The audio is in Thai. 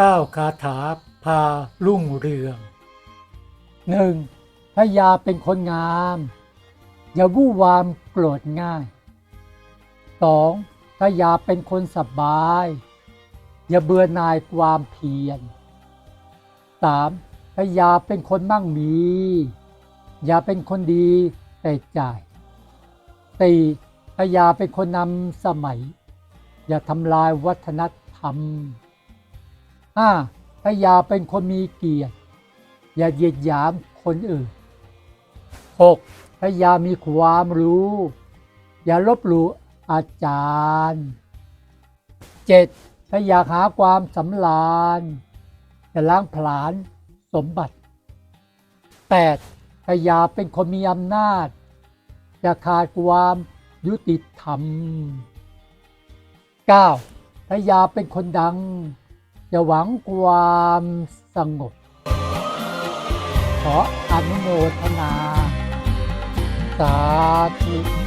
ก้าคาถาพารุ่งเรืองหนึ่งพระยาเป็นคนงาม อย่าวู่วามโกรธง่ายสองพระยาเป็นคนสบาย อย่าเบื่อหน่ายความเพียรสามพระยาเป็นคนมั่งมี อย่าเป็นคนดีแต่จ่ายสี่พระยาเป็นคนนำสมัย อย่าทำลายวัฒนธรรม ห้าพระยาเป็นคนมีเกียรติ อย่าเหยียดหยามคนอื่น 6. พระยามีความรู้ อย่าลบหลู่อาจารย์ 7. พระยาหาความสำราญอย่าล้างผลาญสมบัติ 8. พระยาเป็นคนมีอำนาจ อย่าขาดความยุติธรรม 9. พระยาเป็นคนดัง อย่าหวังความสงบ ขออนุโมทนา สาธุสาธุ